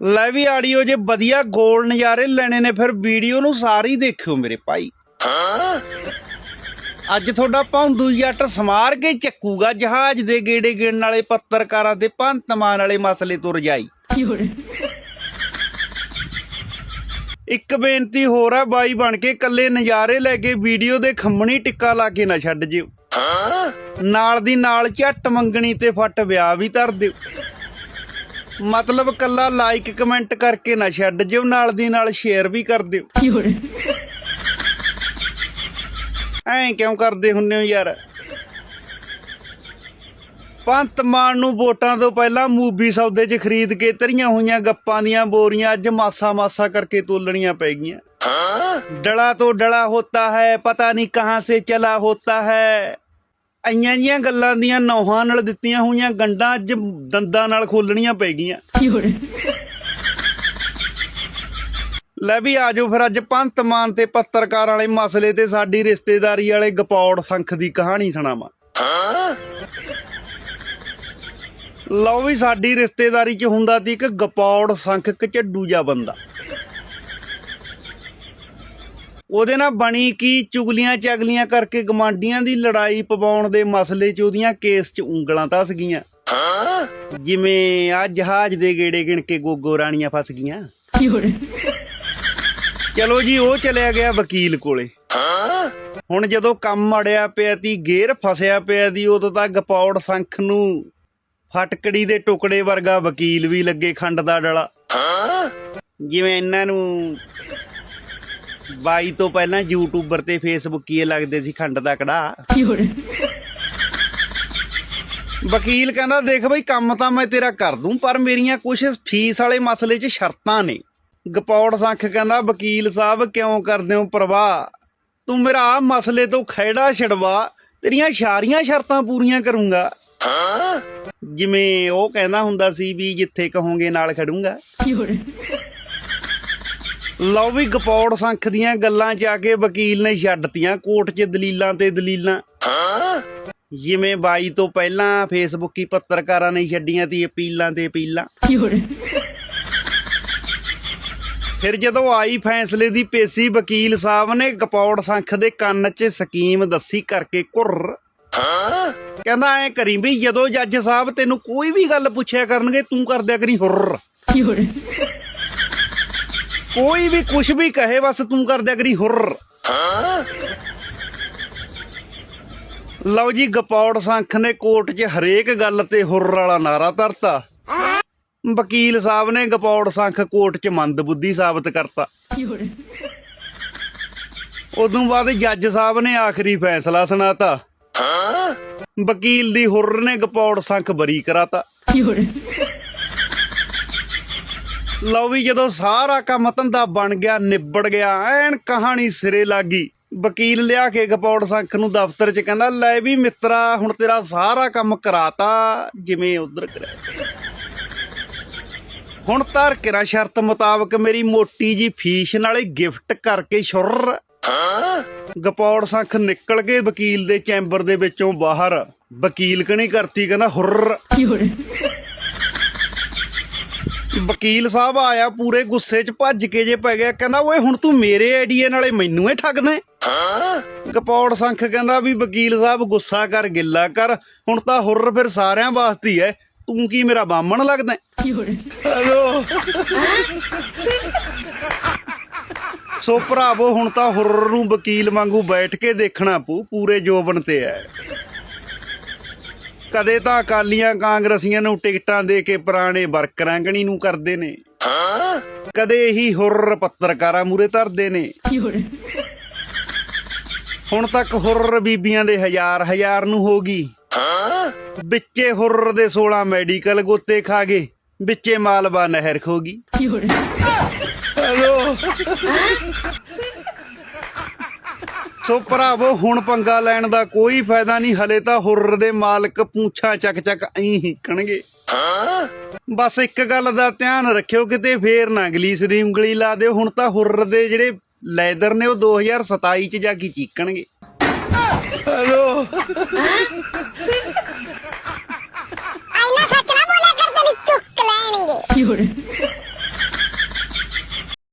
ਲੈ ਵੀ ਆਡੀਓ ਜੇ ਵਧੀਆ ਗੋਲ ਨਜ਼ਾਰੇ ਲੈਣੇ ਨੇ ਫਿਰ ਵੀਡੀਓ ਨੂੰ ਸਾਰੀ ਦੇਖਿਓ ਮੇਰੇ ਭਾਈ। ਅੱਜ ਤੁਹਾਡਾ ਭੌਂਦੂ ਜੱਟ ਸਮਾਰ ਕੇ ਚੱਕੂਗਾ ਜਹਾਜ਼ ਦੇ ਗੇੜੇ ਗਿਣਨ ਵਾਲੇ ਪੱਤਰਕਾਰਾਂ ਤੇ ਭੰਤਮਾਨ ਵਾਲੇ ਮਸਲੇ ਤੋਂ ਰਜਾਈ। ਇੱਕ ਬੇਨਤੀ ਹੋਰ ਆ ਬਾਈ ਬਣ ਕੇ ਕੱਲੇ ਨਜ਼ਾਰੇ ਲੈ ਕੇ ਵੀਡੀਓ ਦੇ ਖੰਮਣੀ ਟਿੱਕਾ ਲਾ ਕੇ ਨਾ ਛੱਡ ਜਿਓ। ਨਾਲ ਦੀ ਨਾਲ ਝੱਟ ਮੰਗਣੀ ਤੇ ਫੱਟ ਵਿਆਹ ਵੀ ਧਰ ਦਿਓ। ਮਤਲਬ ਕੱਲਾ ਲਾਈਕ ਕਮੈਂਟ ਕਰਕੇ ਨਾ ਛੱਡ ਜਿਓ ਨਾਲ ਦੀ ਨਾਲ ਸ਼ੇਅਰ ਵੀ ਕਰ ਦਿਓ। ਐਂ ਕਿਉਂ ਕਰਦੇ ਹੁੰਨੇ ਹੋ ਯਾਰ? ਪੰਤ ਮਾਨ ਨੂੰ ਵੋਟਾਂ ਤੋਂ ਪਹਿਲਾਂ ਮੂਵੀ ਸੌਦੇ 'ਚ ਖਰੀਦ ਕੇ ਧਰੀਆਂ ਹੋਈਆਂ ਗੱਪਾਂ ਦੀਆਂ ਬੋਰੀਆਂ ਅੱਜ ਮਾਸਾ ਮਾਸਾ ਕਰਕੇ ਤੋਲਣੀਆਂ ਪੈ ਗਈਆਂ। ਡਲਾ ਤੋਂ ਡਲਾ ਹੋਤਾ ਹੈ ਪਤਾ ਨਹੀਂ ਕਹਾਂ ਸੇ ਚਲਾ ਹੋਤਾ ਹੈ। ਆਈਆਂ ਜੀਆਂ ਗੱਲਾਂ ਦੀਆਂ ਨੌਹਾਂ ਨਾਲ ਦਿੱਤੀਆਂ ਹੋਈਆਂ ਗੰਡਾਂ ਅੱਜ ਦੰਦਾਂ ਨਾਲ ਖੋਲਣੀਆਂ ਪੈ ਗਈਆਂ। ਲੈ ਵੀ ਆਜੋ ਫਿਰ ਅੱਜ ਪੰਤ ਮਾਨ ਤੇ ਪੱਤਰਕਾਰ ਵਾਲੇ ਮਸਲੇ ਤੇ ਸਾਡੀ ਰਿਸ਼ਤੇਦਾਰੀ ਵਾਲੇ ਗਪੌੜ ਸੰਖ ਦੀ ਕਹਾਣੀ ਸੁਣਾਵਾਂ। ਲਓ ਵੀ ਸਾਡੀ ਰਿਸ਼ਤੇਦਾਰੀ 'ਚ ਹੁੰਦਾ ਸੀ ਇੱਕ ਗਪੌੜ ਸੰਖ ਕਚੱਡੂ ਜਾ ਬੰਦਾ। ਉਹਦੇ ਨਾਲ ਬਣੀ ਕੀ? ਚੁਗਲੀਆਂ ਚਗਲੀਆਂ ਕਰਕੇ ਗਮਾਂਡੀਆਂ ਦੀ ਲੜਾਈ ਪਵਾਉਣ ਦੇ ਮਸਲੇ 'ਚ ਉਹਦੀਆਂ ਕੇਸ 'ਚ ਉਂਗਲਾਂ ਧਸ ਗਈਆਂ। ਜਿਵੇਂ ਆ ਜਹਾਜ਼ ਦੇ ਗੇੜੇ ਗਿਣ ਕੇ ਗੋਗੋ ਰਾਣੀਆਂ ਫਸ ਗਈਆਂ，ਚਲੋ ਜੀ ਉਹ ਚਲਿਆ ਗਿਆ ਵਕੀਲ ਕੋਲੇ। ਹੁਣ ਜਦੋਂ ਕੰਮ ਅੜਿਆ ਪਿਆ ਤੀ ਗੇਰ ਫਸਿਆ ਪਿਆ ਦੀ ਉਦੋਂ ਤਾਂ ਗਪੌੜ ਸੰਖ ਨੂੰ ਫਟਕੜੀ ਦੇ ਟੁਕੜੇ ਵਰਗਾ ਵਕੀਲ ਵੀ ਲੱਗੇ ਖੰਡ ਦਾ ਡਲਾ। ਜਿਵੇਂ ਇਹਨਾਂ ਨੂੰ ਬਾਈ ਤੋਂ ਪਹਿਲਾਂ ਯੂਟਿਊਬਰ ਤੇ ਫੇਸਬੁੱਕੀਏ ਲੱਗਦੇ ਸੀ ਖੰਡ ਦਾ ਕੜਾ? ਵਕੀਲ ਕਹਿੰਦਾ ਦੇਖ ਬਈ ਕੰਮ ਤਾਂ ਮੈਂ ਤੇਰਾ ਕਰ ਦੂੰ ਪਰ ਮੇਰੀਆਂ ਕੁਝ ਫੀਸ ਵਾਲੇ ਮਸਲੇ 'ਚ ਸ਼ਰਤਾਂ ਨੇ। ਗਪੌੜ ਸੰਖ ਕਹਿੰਦਾ ਵਕੀਲ ਸਾਹਿਬ ਕਿਉਂ ਕਰਦੇ ਹੋ ਪਰਵਾਹ? ਤੂੰ ਮੇਰਾ ਆ ਮਸਲੇ ਤੋਂ ਖੈੜਾ ਛਡਵਾ ਤੇਰੀਆਂ ਸਾਰੀਆਂ ਸ਼ਰਤਾਂ ਪੂਰੀਆਂ ਕਰੂੰਗਾ। ਜਿਵੇਂ ਉਹ ਕਹਿੰਦਾ ਹੁੰਦਾ ਸੀ ਵੀ ਜਿੱਥੇ ਕਹੋਗੇ ਨਾਲ ਖੜੂੰਗਾ। ਲਓ ਵੀ ਗਪੌੜ ਸੰਖ ਦੀਆਂ ਗੱਲਾਂ ਚ ਆ ਕੇ ਵਕੀਲ ਨੇ ਛੱਡਤੀਆਂ ਕੋਰਟ 'ਚ ਦਲੀਲਾਂ ਤੇ ਦਲੀਲਾਂ। ਜਿਵੇਂ ਬਾਈ ਤੋਂ ਪਹਿਲਾਂ ਫੇਸਬੁੱਕੀ ਪੱਤਰਕਾਰਾਂ ਨੇ ਛੱਡੀਆਂ ਤੀ ਅਪੀਲਾਂ ਤੇ ਅਪੀਲਾਂ। ਫਿਰ ਜਦੋਂ ਆਈ ਫੈਸਲੇ ਦੀ ਪੇਸੀ ਵਕੀਲ ਸਾਹਿਬ ਨੇ ਗਪੌੜ ਸੰਖ ਦੇ ਕੰਨ 'ਚ ਸਕੀਮ ਦੱਸੀ ਕਰਕੇ ਘੁਰ। ਕਹਿੰਦਾ ਐ ਕਰੀ ਵੀ ਜਦੋਂ ਜੱਜ ਸਾਹਿਬ ਤੈਨੂੰ ਕੋਈ ਵੀ ਗੱਲ ਪੁੱਛਿਆ ਕਰਨਗੇ ਤੂੰ ਕਰਦਿਆ ਕਰੀ ਹੁਰ। ਕੋਈ ਵੀ ਕੁਝ ਵੀ ਕਹੇ, ਬਸ ਤੂੰ ਕਰ ਦਿਆ ਕਰੀ ਹੁਰ। ਲਓ ਜੀ, ਗਪੌੜ ਸੰਖ ਨੇ ਕੋਰਟ 'ਚ ਹਰੇਕ ਗੱਲ ਤੇ ਹੁਰ ਵਾਲਾ ਨਾਰਾ ਧਰਤਾ। ਵਕੀਲ ਸਾਹਿਬ ਨੇ ਗਪੌੜ ਸੰਖ ਕੋਰਟ 'ਚ ਮੰਦਬੁੱਧੀ ਸਾਬਤ ਕਰਤਾ। ਉਦੋਂ ਬਾਅਦ ਜੱਜ ਸਾਹਿਬ ਨੇ ਆਖਰੀ ਫੈਸਲਾ ਸੁਣਾਤਾ। ਵਕੀਲ ਦੀ ਹੁਰ ਨੇ ਗਪੌੜ ਸੰਖ ਬਰੀ ਕਰਾਤਾ।，ਲਓ ਵੀ ਜਦੋਂ ਸਾਰਾ ਕੰਮ ਧੰਦਾ ਬਣ ਗਿਆ ਨਿਬੜ ਗਿਆ ਐਨ ਕਹਾਣੀ ਸਿਰੇ ਲੱਗੀ। ਵਕੀਲ ਲਿਆ ਕੇ ਗਪੌੜ ਸੰਖ ਨੂੰ ਦਫ਼ਤਰ 'ਚ ਕਹਿੰਦਾ ਲੈ ਵੀ ਮਿੱਤਰਾ ਹੁਣ ਤੇਰਾ ਸਾਰਾ ਕੰਮ ਕਰਾਤਾ ਜਿਵੇਂ ਉਧਰ ਕਰਿਆ ਹੁਣ ਧਰ ਕਿਰਾ ਸ਼ਰਤ ਮੁਤਾਬਕ ਮੇਰੀ ਮੋਟੀ ਜੀ ਫੀਸ ਨਾਲੇ ਗਿਫਟ ਕਰਕੇ ਸ਼ੁਰ ਗਪੌੜ ਸੰਖ ਨਿਕਲ ਕੇ ਵਕੀਲ ਦੇ ਚੈਂਬਰ ਦੇ ਵਿੱਚੋਂ ਬਾਹਰ। ਵਕੀਲ ਕਣੀ ਕਰਤੀ ਕਹਿੰਦਾ ਹੁਰ，ਵਕੀਲ ਸਾਹਿਬ ਆਇਆ ਪੂਰੇ ਗੁੱਸੇ 'ਚ ਭੱਜ ਕੇ ਜੇ ਪੈ ਗਿਆ ਕਹਿੰਦਾ ਓਏ ਹੁਣ ਤੂੰ ਮੇਰੇ ਆਈਡੀਏ ਨਾਲੇ ਮੈਨੂੰ ਹੀ ਠੱਗਦਾ ਹੈ? ਗਪੌੜ ਸੰਖ ਕਹਿੰਦਾ ਵੀ ਵਕੀਲ ਸਾਹਿਬ ਗੁੱਸਾ ਕਰ ਗਿੱਲਾ ਕਰ ਹੁਣ ਤਾਂ ਹੁਰ ਫਿਰ ਸਾਰਿਆਂ ਵਾਸਤੇ ਹੀ ਹੈ ਤੂੰ ਕੀ ਮੇਰਾ ਬਾਮਣ ਲੱਗਦਾ ਸੋ ਭਰਾਵੋ ਹੁਣ ਤਾਂ ਹੁਰ ਨੂੰ ਵਕੀਲ ਵਾਂਗੂ ਬੈਠ ਕੇ ਦੇਖਣਾ ਪਊ ਪੂਰੇ ਜੋਬਨ ਤੇ ਹੈ ਕਦੇ ਤਾਂ ਅਕਾਲੀਆਂ ਕਾਂਗਰਸੀਆਂ ਨੂੰ ਟਿਕਟਾਂ ਦੇ ਕੇ ਪੁਰਾਣੇ ਵਰਕਰਾਂ ਨੂੰ ਕਰਦੇ ਨੇ। ਕਦੇ ਇਹੀ ਹੁਰਰ ਪੱਤਰਕਾਰਾਂ ਮੂਰੇ ਧਰਦੇ ਨੇ। ਹੁਣ ਤੱਕ ਹੁਰਰ ਬੀਬੀਆਂ ਦੇ ਹਜ਼ਾਰ ਹਜ਼ਾਰ ਨੂੰ ਹੋ ਗਈ। ਵਿੱਚੇ ਹੁਰਰ ਦੇ 16 ਮੈਡੀਕਲ ਗੋਤੇ ਖਾ ਗਏ। ਵਿੱਚੇ ਮਾਲਵਾ ਨਹਿਰ ਖੋ ਗਈ। ਹੈਲੋ। ਸੋ ਭਰਾਵੋ ਹੁਣ ਪੰਗਾ ਲੈਣ ਦਾ ਕੋਈ ਫਾਇਦਾ ਨਹੀਂ ਹਲੇ ਤਾਂ ਹੁਰ ਦੇ ਮਾਲਕ ਪੂੰਛਾਂ ਚੱਕ ਚੱਕ ਐਂ ਹਿੱਕਣਗੇ। ਬਸ ਇੱਕ ਗੱਲ ਦਾ ਧਿਆਨ ਰੱਖਿਓ ਕਿਤੇ ਫੇਰ ਨਾ ਗਲੀਸ ਦੀ ਉਂਗਲੀ ਲਾ ਦਿਓ ਹੁਣ ਤਾਂ ਹੁਰ ਦੇ ਜਿਹੜੇ ਲੈਦਰ ਨੇ ਉਹ 2027 ਚ ਜਾ ਕੇ ਚੀਕਣਗੇ। ਹੈਲੋ।